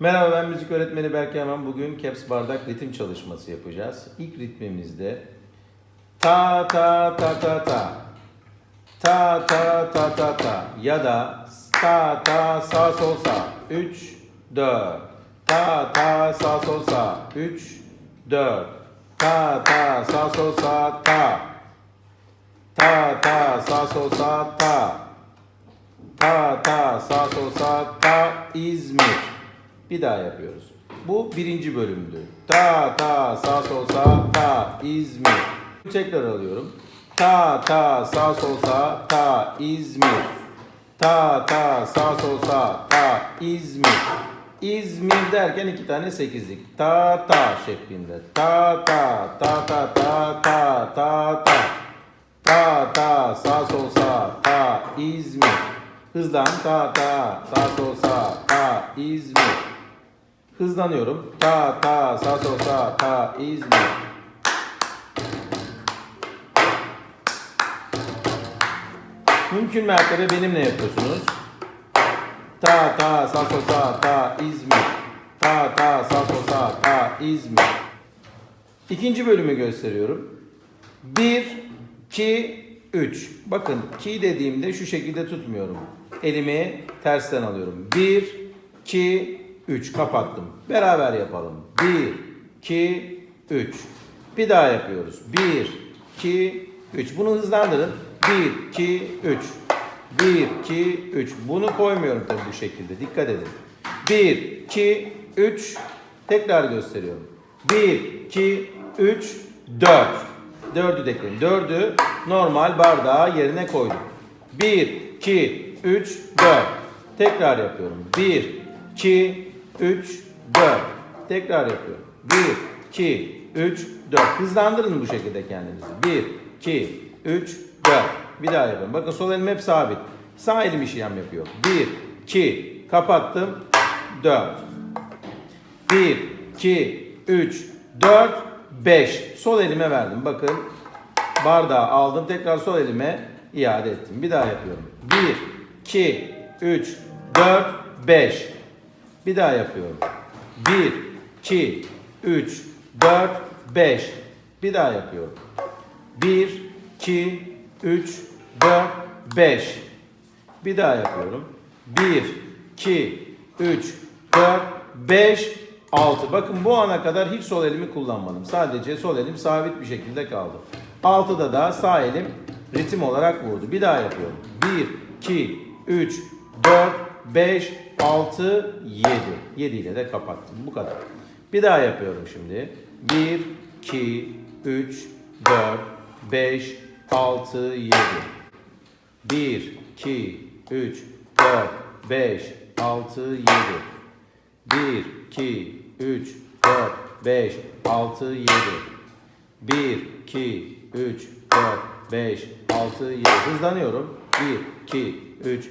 Merhaba ben müzik öğretmeni Berke Yaman. Bugün caps bardak ritim çalışması yapacağız. İlk ritmimizde ta ta ta ta ta. Ta ta ta ta ta. Ya da ta ta sa sol sa. 3 4 ta ta sa sol sa. 3 4 ta ta sa sol sa ta. Ta ta sa sol sa ta. Ta ta sa sol sa ta. İzmir bir daha yapıyoruz. Bu birinci bölümdü. Ta ta sağ sol sağ ta İzmir. Tekrar alıyorum. Ta ta sağ sol sağ ta İzmir. Ta ta sağ sol sağ ta İzmir. İzmir derken iki tane sekizlik. Ta ta şeklinde. Ta ta ta ta ta ta ta ta. Ta ta sağ sol sağ ta İzmir. Hızlan ta ta sağ sol sağ ta İzmir. Hızlanıyorum. Ta ta sağ sol sağ ta İzmir. Mümkün mertebe benimle yapıyorsunuz. Ta ta sağ sol sağ ta İzmir. Ta ta sağ sol sağ ta İzmir. İkinci bölümü gösteriyorum. 1, 2, 3. Bakın ki dediğimde şu şekilde tutmuyorum. Elimi tersten alıyorum. 1, 2, 3. Kapattım. Beraber yapalım. 1, 2, 3. Bir daha yapıyoruz. 1, 2, 3. Bunu hızlandırın. 1, 2, 3. 1, 2, 3. Bunu koymuyorum tabii bu şekilde. Dikkat edin. 1, 2, 3. Tekrar gösteriyorum. 1, 2, 3, 4. 4'ü de ekleyin. 4'ü normal bardağı yerine koydum. 1, 2, 3, 4. Tekrar yapıyorum. 1, 2, 3, 4. Tekrar yapıyorum. 1, 2, 3, 4. Hızlandırın bu şekilde kendinizi. 1, 2, 3, 4. Bir daha yapıyorum. Bakın sol elim hep sabit. Sağ elim işlem yapıyor. 1, 2, kapattım. 4. 1, 2, 3, 4, 5. Sol elime verdim. Bakın bardağı aldım. Tekrar sol elime iade ettim. Bir daha yapıyorum. 1, 2, 3, 4, 5. Bir daha yapıyorum. 1, 2, 3, 4, 5. Bir daha yapıyorum. 1, 2, 3, 4, 5. Bir daha yapıyorum. 1, 2, 3, 4, 5, 6. Bakın bu ana kadar hiç sol elimi kullanmadım. Sadece sol elim sabit bir şekilde kaldı. 6'da da sağ elim ritim olarak vurdu. Bir daha yapıyorum. 1, 2, 3, 4, 5, 6, 7. 7 ile de kapattım. Bu kadar. Bir daha yapıyorum şimdi. 1, 2, 3, 4, 5, 6, 7. 1, 2, 3, 4, 5, 6, 7. 1, 2, 3, 4, 5, 6, 7. 1, 2, 3, 4, 5, 6, 7. Hızlanıyorum. 1, 2, 3,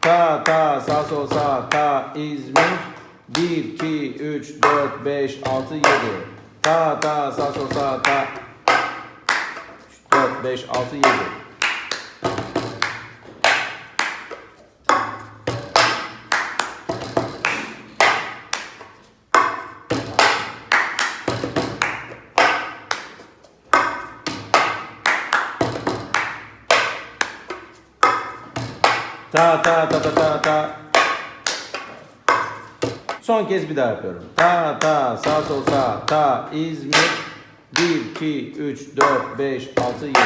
Ta, ta, sağ, sol, sağ, ta, İzmir. 1, 2, 3, 4, 5, 6, 7. Ta, ta, sağ, sol, sağ, ta. 4, 5, 6, 7. Ta ta ta ta ta ta. Son kez bir daha yapıyorum. Ta ta sağ sol sağ ta İzmir 1 2 3 4 5 6 7.